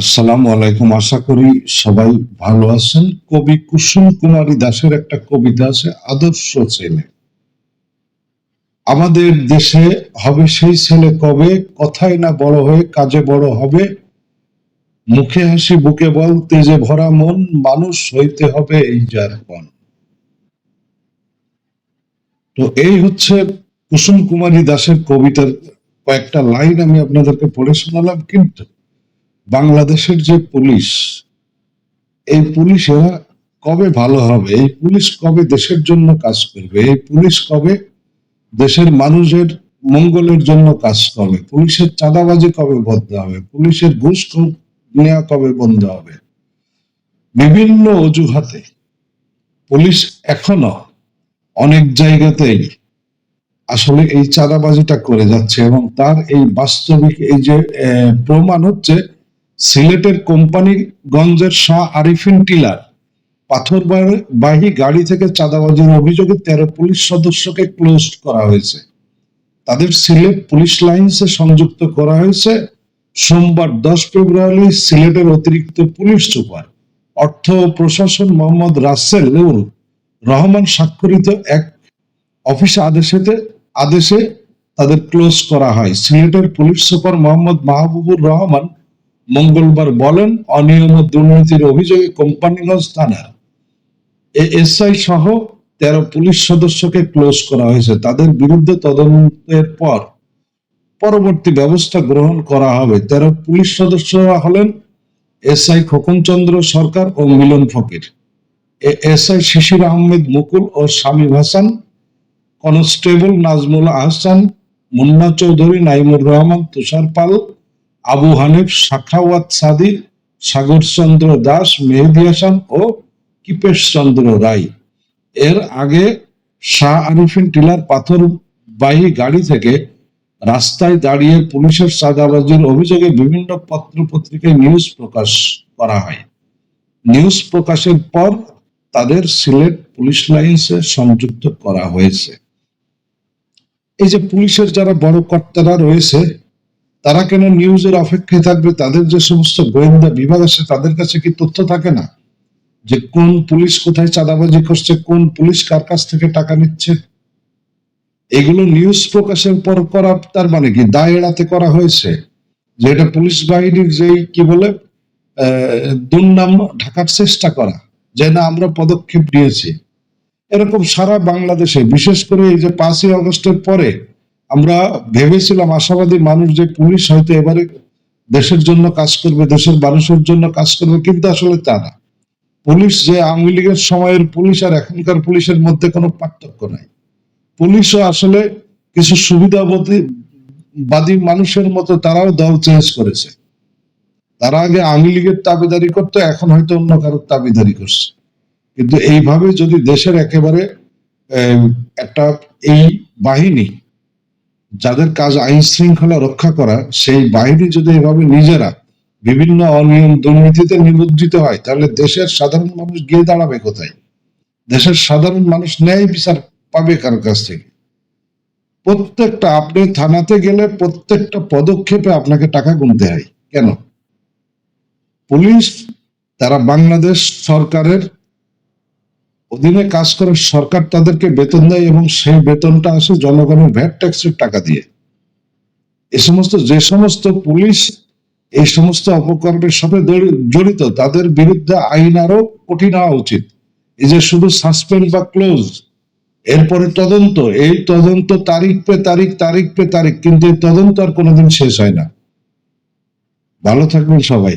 আসসালামু আলাইকুম। আশা করি সবাই ভালো আছেন। কবি কুসুম কুমারী দাসের একটা কবিতা আছে, আদর্শ ছেলে। আমাদের দেশে হবে সেই ছেলে কবে? কথায় না বড় হয়ে কাজে বড় হবে? মুখে হাসি, বুকে বল, তেজে ভরা মন, মানুষ হইতে হবে এই যার পণ তো এই হচ্ছে কুসুম কুমারী দাসের কবিতার কয়েকটা লাইন আমি আপনাদেরকে পড়ে শোনালাম, কিন্তু বাংলাদেশের যে পুলিশ, এই পুলিশেরা কবে ভালো হবে? এই পুলিশ কবে দেশের জন্য কাজ করবে? এই পুলিশ কবে দেশের মানুষের মঙ্গলের জন্য কাজ করবে? পুলিশের চাঁদাবাজি কবে বন্ধ হবে? পুলিশের ঘুষ নেওয়া কবে বন্ধ হবে? বিভিন্ন অজুহাতে পুলিশ এখনও অনেক জায়গাতেই আসলে এই চাঁদাবাজিটা করে যাচ্ছে এবং তার এই বাস্তবিক এই যে প্রমাণ হচ্ছে সিলেটের কোম্পানিগঞ্জের শাহ আরিফিন টিলার পাথর বা- বাহী গাড়ি থেকে চাঁদাবাজির অভিযোগে তেরো পুলিশ সদস্যকে ক্লোজ করা হয়েছে। তাদের সিলেট পুলিশ লাইন্সে সংযুক্ত করা হয়েছে। সোমবার দশ ফেব্রুয়ারি সিলেটের অতিরিক্ত পুলিশ সুপার, অর্থ ও প্রশাসন মোহাম্মদ রাসেল রহমান স্বাক্ষরিত এক অফিস আদেশেতে আদেশে তাদের ক্লোজ করা হয়। সিলেটের পুলিশ সুপার মোহাম্মদ মাহবুবুর রহমান মঙ্গলবার বলেন, অনিয়ম ও দুর্নীতির অভিযোগে কোম্পানিগঞ্জ থানার এএসআই সহ তেরো পুলিশ সদস্যকে ক্লোজ করা হয়েছে। তাদের বিরুদ্ধে তদন্তের পর পরবর্তী ব্যবস্থা গ্রহণ করা হবে। তেরো পুলিশ সদস্যরা হলেন এসআই খোকনচন্দ্র সরকার ও মিলন ফকির। এসআই শিশির আহমেদ মুকুল ও শামীম হাসান কনস্টেবল নাজমুল আহসান, মুন্না চৌধুরী, নাইমুর রহমান, তুষার পাল আবু হানিফ সাখাওয়াত সাদির সাগর চন্দ্র দাস, মেহেদি হাসান ও কিপেশ চন্দ্র রায়। এর আগে শাহ আরিফিন টিলার পাথর বাহী গাড়ি থেকে রাস্তায় দাঁড়িয়ে পুলিশের চাঁদাবাজির অভিযোগে বিভিন্ন পত্র পত্রিকায় নিউজ প্রকাশ করা হয়। নিউজ প্রকাশের পর তাদের সিলেট পুলিশ লাইন্সে সংযুক্ত করা হয়েছে। এই যে পুলিশের যারা বড় কর্তারা রয়েছে তারা কেন নিউজের অপেক্ষায় থাকবে? তাদের যে সমস্ত গোয়েন্দা বিভাগ আছে, তাদের কাছে কি তথ্য থাকে না? যে কোন পুলিশ কোথায় চাঁদাবাজি করছে, কোন পুলিশ কার কাছ থেকে টাকা নিচ্ছে? এগুলো নিউজ প্রকাশের পর করা, তার মানে কি দায় এড়াতে করা হয়েছে যে এটা পুলিশ বাহিনীর যেই, কি বলে দুর্নাম ঢাকার চেষ্টা করা, যে না, আমরা পদক্ষেপ নিয়েছি। এরকম সারা বাংলাদেশে, বিশেষ করে এই যে পাঁচই আগস্টের পরে আমরা ভেবেছিলাম আশাবাদী মানুষ যে পুলিশ হয়তো এবারে দেশের জন্য কাজ করবে, দেশের মানুষের জন্য কাজ করবে, কিন্তু আসলে তা না। পুলিশ যে আওয়ামী লীগের সময়ের পুলিশ আর এখনকার পুলিশের মধ্যে কোনো পার্থক্য নাই। পুলিশও আসলে কিছু সুবিধাবাদী বাদী মানুষের মতো তারাও দল চেঞ্জ করেছে। তারা আগে আওয়ামী লীগের দাবিদারি করতো, এখন হয়তো অন্য কারোর দাবিদারি করছে। কিন্তু এইভাবে যদি দেশের একেবারে একটা এই বাহিনী যাদের কাজ আইন শৃঙ্খলা রক্ষা করা, সেই বাহিনী যদি এভাবে নিজেরা বিভিন্ন অনিয়ম দুর্নীতিতে নিমজ্জিত হয়, তাহলে দেশের সাধারণ মানুষ গিয়ে দাঁড়াবে কোথায়? দেশের সাধারণ মানুষ ন্যায় বিচার পাবে কার কাছ থেকে? প্রত্যেকটা আপনি থানাতে গেলে প্রত্যেকটা পদক্ষেপে আপনাকে টাকা গুনতে হয়। কেন? পুলিশ, তারা বাংলাদেশ সরকারের অধীনে কাজ করে সরকার তাদেরকে বেতন দেয় এবং সেই বেতনটা আসে জনগণের ভ্যাট ট্যাক্সের টাকা দিয়ে। এ সমস্ত, যে সমস্ত পুলিশ এই সমস্ত অপকর্মের সাথে জড়িত, তাদের বিরুদ্ধে আইন আরও কঠিন হওয়া উচিত। এই যে শুধু সাসপেন্ড বা ক্লোজ এরপরে তদন্ত, এই তদন্ত তারিখ পে তারিখ তারিখ পে তারিখ, কিন্তু এই তদন্ত আর কোনোদিন শেষ হয় না। ভালো থাকবেন সবাই।